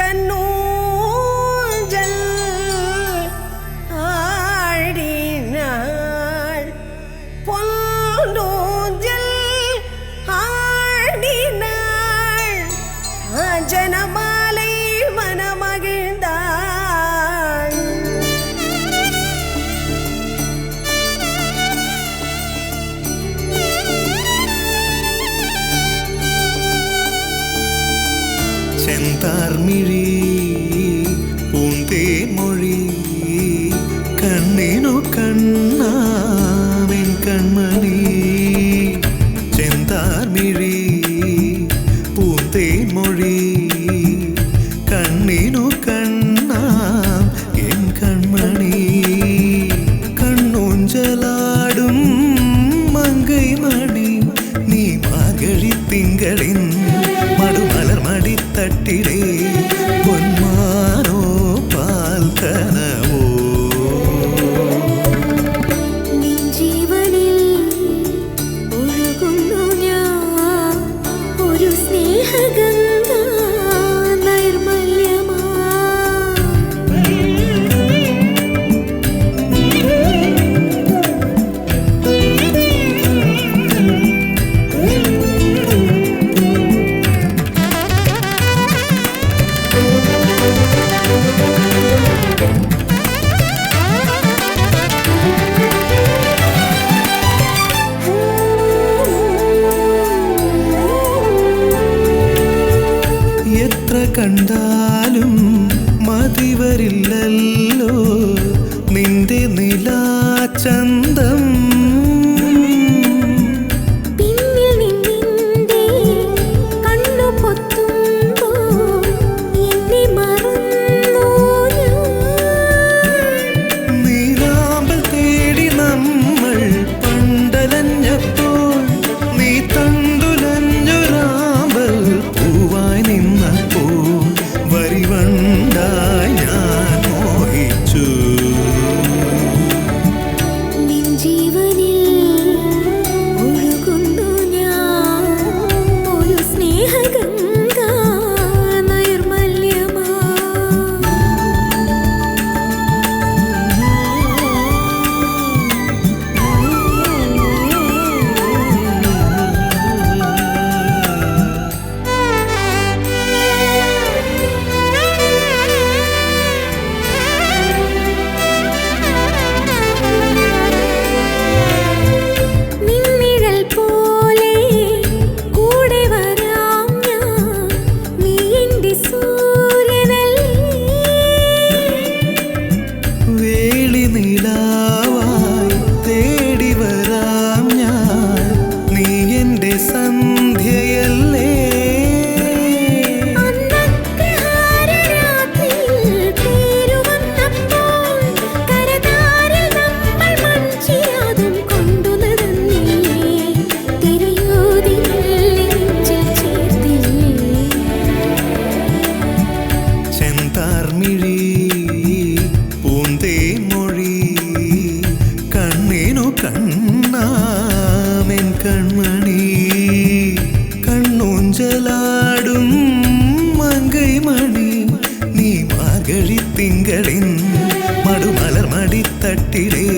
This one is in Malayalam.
கண்ணூஞ்சல் ஆழினாள் பொன்னூஞ்சல் താർമിഴി പൂന്തേമൊഴി കണ്ണിനു കണ്ണാവൻ കൺമണി. കണ്ടാലും മതിവരില്ലല്ലോ. നിന്റെ നിലാചന്തം നിലാവായി തേടി വരാം ഞാൻ. നീ എന്റെ സന്ധ്യയല്ലേ? ചെന്താർമിഴി கண்ணொஞ்சலாடும் மங்கை மணி நீ மார்கழி திங்களின் மடுமலர் மடித்தட்டிலே